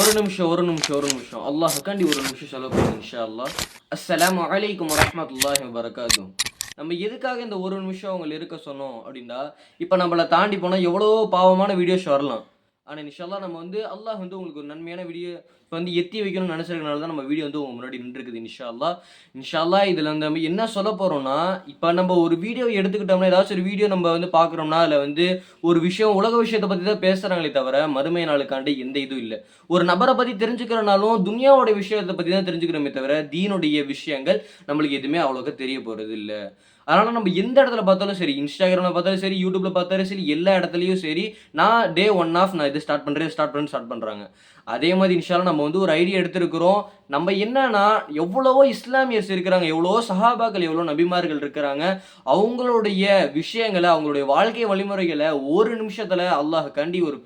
ஒரு நிமிஷம் ஒரு நிமிஷம் ஒரு நிமிஷம். அல்லாஹுக்காண்டி ஒரு நிமிஷம் செலவு பண்ணுங்க இன்ஷா அல்லாஹ் அஸ்ஸலாமு அலைக்கும் வரஹ்மத்துல்லாஹி வபரகாத்து நம்ம எதுக்காக இந்த ஒரு நிமிஷம் அவங்க இருக்க சொன்னோம் அப்படின்னா இப்போ நம்மளை தாண்டி போனால் எவ்வளோ பாவமான வீடியோஸ் வரலாம். ஆனால் இன்ஷால்லா நம்ம வந்து அல்லாஹ் வந்து உங்களுக்கு ஒரு நன்மையான வீடியோ இப்போ வந்து எத்தி வைக்கணும்னு நினச்சிருக்கனால தான் நம்ம வீடியோ வந்து உங்க முன்னாடி நின்றுருக்குது இன்ஷால்லா இன்ஷால்லா இதில் வந்து நம்ம என்ன சொல்ல போகிறோம்னா இப்போ நம்ம ஒரு வீடியோ எடுத்துக்கிட்டோம்னா ஏதாச்சும் ஒரு வீடியோ நம்ம வந்து பார்க்குறோம்னா அதில் வந்து ஒரு விஷயம் உலக விஷயத்தை பற்றி தான் பேசுகிறாங்களே தவிர மறுமை நாளுக்காண்டி எந்த இதுவும் இல்லை. ஒரு நபரை பற்றி தெரிஞ்சுக்கிறனாலும் துனியாவோட விஷயத்தை பற்றி தான் தெரிஞ்சுக்கிறோமே தவிர தீனுடைய விஷயங்கள் நம்மளுக்கு எதுவுமே அவ்வளோக்கா தெரிய போகிறது இல்லை. அதனால் நம்ம எந்த இடத்துல பார்த்தாலும் சரி இன்ஸ்டாகிராமில் பார்த்தாலும் சரி யூடியூப்பில் பார்த்தாலும் சரி எல்லா இடத்துலையும் சரி நான் டே ஒன் ஆஃப் நான் இது ஸ்டார்ட் பண்ணுறது ஸ்டார்ட் பண்ணி ஸ்டார்ட் பண்ணுறாங்க அதே மாதிரி இன்ஷால்லாம் நம்ம வந்து ஒரு ஐடியா எடுத்திருக்கிறோம். நம்ம என்னன்னா எவ்வளவோ இஸ்லாமியர்ஸ் இருக்கிறாங்க எவ்வளவோ சஹாபாக்கள் எவ்வளோ நபிமார்கள் இருக்கிறாங்க. அவங்களுடைய விஷயங்களை அவங்களுடைய வாழ்க்கை வழிமுறைகளை ஒரு நிமிஷத்தில் அல்லாஹ் கண்டி ஒரு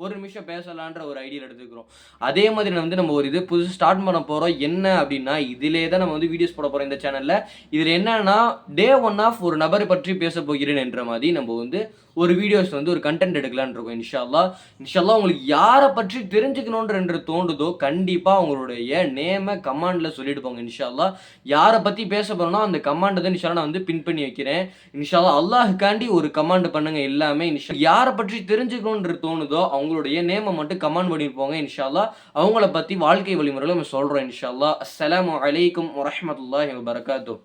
ஒரு நிமிஷம் பேசலான்ற ஒரு ஐடியா எடுத்துக்கிறோம். அதே மாதிரி நான் வந்து நம்ம ஒரு இது புதுசு ஸ்டார்ட் பண்ண போகிறோம் என்ன அப்படின்னா இதிலே தான் நம்ம வந்து வீடியோஸ் போட போகிறோம் இந்த சேனலில் இதில் என்னன்னா டே ஒன் ஆஃப் ஒரு நபரை பற்றி பேச போகிறேன் என்ற மாதிரி நம்ம வந்து ஒரு வீடியோஸ் வந்து ஒரு கண்டென்ட் எடுக்கலான் இருக்கோம் இன்ஷால்லா இன்ஷால்லா உங்களுக்கு யாரை பற்றி தெரிஞ்சுக்கணுன்ற தோண்டுதோ கண்டிப்பாக அவங்களுடைய நேமை கமாண்டில் சொல்லிட்டு போங்க இன்ஷால்லா யாரை பற்றி பேச போகிறோன்னா அந்த கமாண்டை தான் இன்ஷால்லா நான் வந்து பின் பண்ணி வைக்கிறேன். இன்ஷால்லா அல்லாஹுக்காண்டி ஒரு கமாண்ட் பண்ணுங்க எல்லாமே இன்ஷா யாரை பற்றி தெரிஞ்சுக்கணுன்ற தோணுதோ அவங்க உங்களுடைய நேமை மட்டும் கமெண்ட் பண்ணியிருப்போங்க போங்க இன்ஷால்லா அவங்கள பற்றி வாழ்க்கை வழிமுறையில் நம்ம சொல்கிறோம் இன்ஷால்லா அஸ்ஸலாமு அலைக்கும் வரஹ்மத்துல்லாஹி வபரகாத்துஹ்.